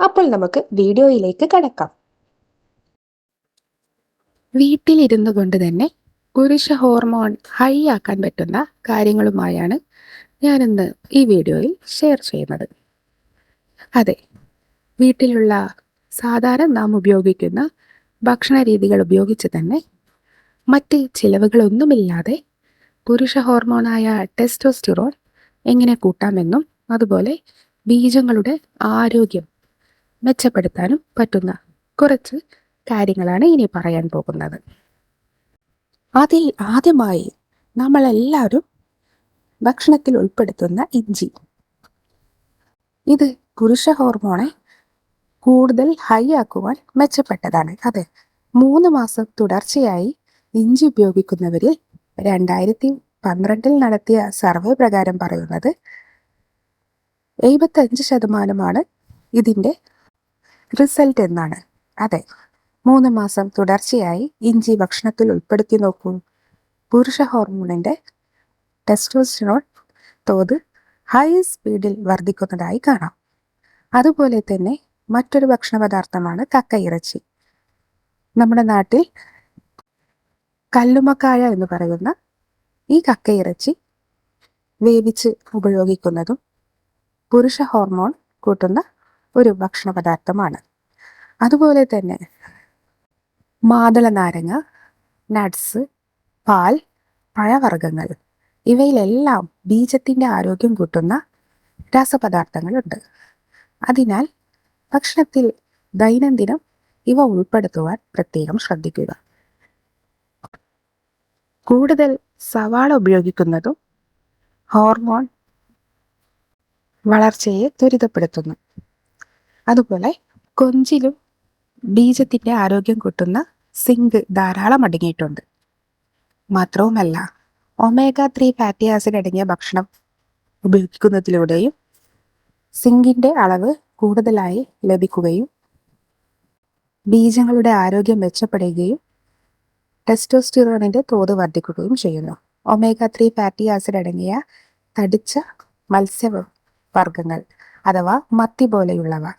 അപ്പോൾ നമുക്ക് വീഡിയോയിലേക്ക് കടക്കാം. വീട്ടിലിരുന്നു കൊണ്ട് തന്നെ പുരുഷ ഹോർമോൺ ഹൈ ആക്കാൻ പറ്റുന്ന കാര്യങ്ങളുമായാണ് ഞാനിന്ന് ഈ വീഡിയോയിൽ ഷെയർ ചെയ്യുന്നത്. അതെ വീട്ടിലുള്ള സാധാരണ നാം ഉപയോഗിക്കുന്ന ഭക്ഷണ രീതികൾ ഉപയോഗിച്ച് തന്നെ മറ്റ് ചിലവുകളൊന്നുമില്ലാതെ പുരുഷ ഹോർമോണായ ടെസ്റ്റോസ്റ്റിറോൺ എങ്ങനെ കൂട്ടാമെന്നും അതുപോലെ ബീജങ്ങളുടെ ആരോഗ്യം മെച്ചപ്പെടുത്താനും പറ്റുന്ന കുറച്ച് കാര്യങ്ങളാണ് ഇനി പറയാൻ പോകുന്നത്. അതിൽ ആദ്യമായി നമ്മളെല്ലാവരും ഭക്ഷണത്തിൽ ഉൾപ്പെടുത്തുന്ന ഇഞ്ചി. ഇത് പുരുഷ ഹോർമോണെ കൂടുതൽ ഹൈ ആക്കുവാൻ മെച്ചപ്പെട്ടതാണ്. അതെ മൂന്ന് മാസം തുടർച്ചയായി ഇഞ്ചി ഉപയോഗിക്കുന്നവരിൽ രണ്ടായിരത്തി പന്ത്രണ്ടിൽ നടത്തിയ സർവേ പ്രകാരം പറയുന്നത് എഴുപത്തഞ്ച് ശതമാനമാണ് ഇതിന്റെ റിസൾട്ട് എന്നാണ്. അതെ മൂന്ന് മാസം തുടർച്ചയായി ഇഞ്ചി ഭക്ഷണത്തിൽ ഉൾപ്പെടുത്തി നോക്കൂ. പുരുഷ ഹോർമോണിന്റെ ടെസ്റ്റോസ്റ്റിറോൺ തോത് ഹൈ സ്പീഡിൽ വർദ്ധിക്കുന്നതായി കാണാം. അതുപോലെ തന്നെ മറ്റൊരു ഭക്ഷണ പദാർത്ഥമാണ് കക്കയിറച്ചി നമ്മുടെ നാട്ടിൽ കല്ലുമക്കായ എന്ന് പറയുന്ന ഈ കക്കയിറച്ചി വേവിച്ച് ഉപയോഗിക്കുന്നതും പുരുഷ ഹോർമോൺ കൂട്ടുന്ന ഒരു ഭക്ഷണ പദാർത്ഥമാണ് അതുപോലെ തന്നെ മാതള നാരങ്ങ നട്ട്സ് പാൽ പഴവർഗങ്ങൾ ഇവയിലെല്ലാം ബീജത്തിന്റെ ആരോഗ്യം കൂട്ടുന്ന രാസപദാർത്ഥങ്ങളുണ്ട്. അതിനാൽ ഭക്ഷണത്തിൽ ദൈനംദിനം ഇവ ഉൾപ്പെടുത്തുവാൻ പ്രത്യേകം ശ്രദ്ധിക്കുക. കൂടുതൽ സവാള ഉപയോഗിക്കുന്നതും ഹോർമോൺ വളർച്ചയെ ത്വരിതപ്പെടുത്തുന്നു. അതുപോലെ കൊഞ്ചിലും ബീജത്തിന്റെ ആരോഗ്യം കൂട്ടുന്ന സിങ്ക് ധാരാളം അടങ്ങിയിട്ടുണ്ട്. മാത്രവുമല്ല ഒമേഗ ത്രീ ഫാറ്റി ആസിഡ് അടങ്ങിയ ഭക്ഷണം ഉപയോഗിക്കുന്നതിലൂടെയും സിങ്കിന്റെ അളവ് കൂടുതലായി ലഭിക്കുകയും ബീജങ്ങളുടെ ആരോഗ്യം മെച്ചപ്പെടുകയും ടെസ്റ്റോസ്റ്റിറോണിന്റെ തോത് വർദ്ധിക്കുകയും ചെയ്യുന്നു. ഒമേഗ ത്രീ ഫാറ്റി ആസിഡ് അടങ്ങിയ തടിച്ച മത്സ്യ വർഗങ്ങൾ അഥവാ മത്തി പോലെയുള്ളവ.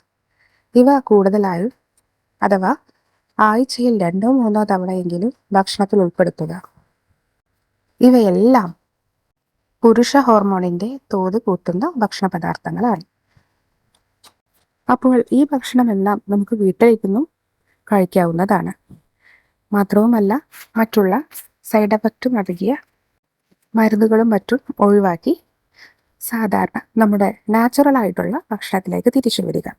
ഇവ കൂടുതലായും അഥവാ ആഴ്ചയിൽ രണ്ടോ മൂന്നോ തവണയെങ്കിലും ഭക്ഷണത്തിൽ ഉൾപ്പെടുത്തുക. ഇവയെല്ലാം പുരുഷ ഹോർമോണിന്റെ തോത് കൂട്ടുന്ന ഭക്ഷണ പദാർത്ഥങ്ങളാണ് അപ്പോൾ ഈ ഭക്ഷണമെല്ലാം നമുക്ക് വീട്ടിലേക്കൊന്നും കഴിക്കാവുന്നതാണ്. മാത്രവുമല്ല മറ്റുള്ള സൈഡ് എഫക്റ്റും അടങ്ങിയ മരുന്നുകളും മറ്റും ഒഴിവാക്കി സാധാരണ നമ്മുടെ നാച്ചുറൽ ആയിട്ടുള്ള ഭക്ഷണത്തിലേക്ക് തിരിച്ചു വരിക.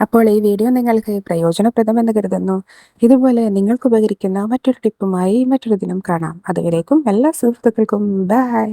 അപ്പോൾ ഈ വീഡിയോ നിങ്ങൾക്ക് പ്രയോജനപ്രദമെന്ന് കരുതുന്നു. ഇതുപോലെ നിങ്ങൾക്ക് ഉപകരിക്കുന്ന മറ്റൊരു ടിപ്പുമായി മറ്റൊരു ദിനം കാണാം. അതുവരേക്കും എല്ലാ സുഹൃത്തുക്കൾക്കും ബൈ